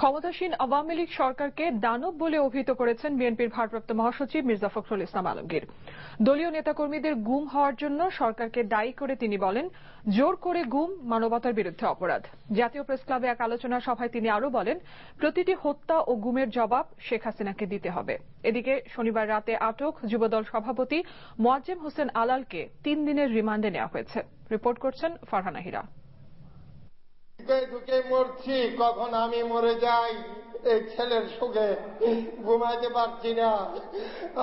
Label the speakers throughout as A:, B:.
A: ক্ষমতাসীন আওয়ামী লীগ সরকারকে দানব বলে অভিহিত করেছেন বিএনপির ভারপ্রাপ্ত মহাসচিব মির্জা ফখরুল ইসলাম আলমগীর। দলীয় নেতাকর্মীদের গুম হওয়ার জন্য সরকারকে দায়ী করে তিনি বলেন, জোর করে গুম, মানবতার বিরুদ্ধে অপরাধ। জাতীয় প্রেস ক্লাবে এক আলোচনা সভায় তিনি আরও বলেন, প্রতিটি হত্যা ও গুমের জবাব শেখ হাসিনাকে দিতে হবে। এদিকে শনিবার রাতে আটক যুবদল সভাপতি মোয়াজ্জেম হোসেন আলালকে তিন দিনের রিমান্ডে নেওয়া হয়েছে। রিপোর্ট করছেন ফারহানা হীরা।
B: ঢুকে ঢুকে মরছি, কখন আমি মরে যাই, এই ছেলের সুখে ঘুমাইতে পারছি না।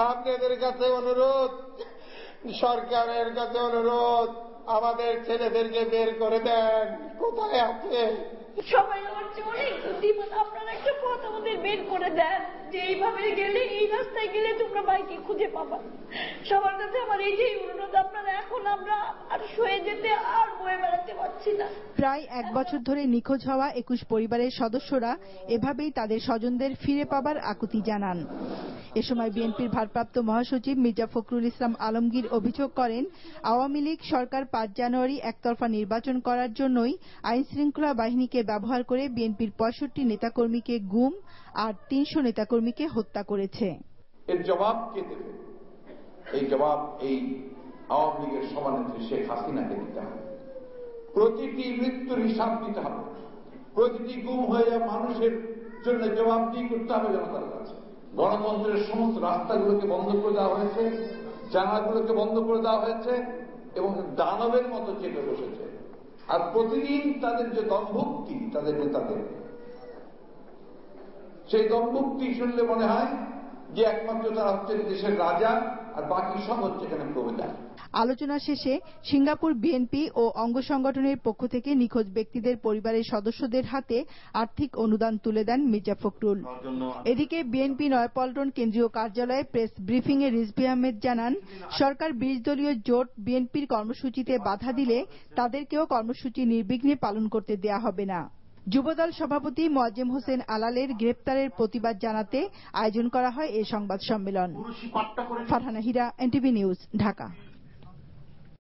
B: আপনাদের কাছে অনুরোধ, সরকারের কাছে অনুরোধ, আমাদের ছেলেদেরকে বের করে দেন, কোথায় আছে?
C: সবাই আমার বুদ্ধিমান আপনারা বের করে দেন, যে এইভাবে গেলে এই রাস্তায় গেলে বাইকে খুঁজে পাবা। সবার কাছে আমার এইটাই অনুরোধ, আপনারা এখন আমরা আর শুয়ে যেতে আর বয়ে বেড়াতে পারছি না।
D: প্রায় এক বছর ধরে নিখোঁজ হওয়া একুশ পরিবারের সদস্যরা এভাবেই তাদের স্বজনদের ফিরে পাবার আকুতি জানান। এ সময় বিএনপির ভারপ্রাপ্ত মহাসচিব মির্জা ফখরুল ইসলাম আলমগীর অভিযোগ করেন, আওয়ামী লীগ সরকার পাঁচ জানুয়ারি একতরফা নির্বাচন করার জন্যই আইন শৃঙ্খলা বাহিনীকে ব্যবহার করে বিএনপির পঁয়ষট্টি নেতাকর্মীকে গুম আর তিনশো নেতাকর্মীকে হত্যা করেছে।
E: এর জবাব কে দেবে? এই জবাব এই আওয়ামী লীগের সভানেত্রী শেখ হাসিনাকে দিতে হবে। প্রতিটি মৃত্যুর হিসাব দিতে হবে। প্রতিটি গুম হয়ে যাওয়া মানুষের জন্য জবাবদিহি করতে হবে জনতার কাছে। গণতন্ত্রের সমস্ত রাস্তাগুলোকে বন্ধ করে দেওয়া হয়েছে, জানালাগুলোকে বন্ধ করে দেওয়া হয়েছে এবং দানবের মতো চেপে বসেছে। আর প্রতিদিন তাদের যে দম্ভক্তি, তাদের নেতাদের, সেই দম্ভক্তি শুনলে মনে হয় যে একমাত্র তারা হচ্ছে দেশের রাজা আর বাকি সব হচ্ছে এখানে প্রবেদা
D: আলোচনা শেষে সিঙ্গাপুর বিএনপি ও অঙ্গ সংগঠনের পক্ষ থেকে নিখোঁজ ব্যক্তিদের পরিবারের সদস্যদের হাতে আর্থিক অনুদান তুলে দেন মির্জা ফখরুল। এদিকে বিএনপি নয়াপল্টন কেন্দ্রীয় কার্যালয়ে প্রেস ব্রিফিং এ রিজভি আহমেদ জানান সরকার বিশ দলীয় জোট বিএনপির কর্মসূচিতে বাধা দিলে তাদেরকেও কর্মসূচি নির্বিঘ্নে পালন করতে দেয়া হবে না। যুবদল সভাপতি মোয়াজ্জেম হোসেন আলালের গ্রেপ্তারের প্রতিবাদ জানাতে আয়োজন করা হয় এ সংবাদ সম্মেলন। Farhana Hira NTV news Dhaka.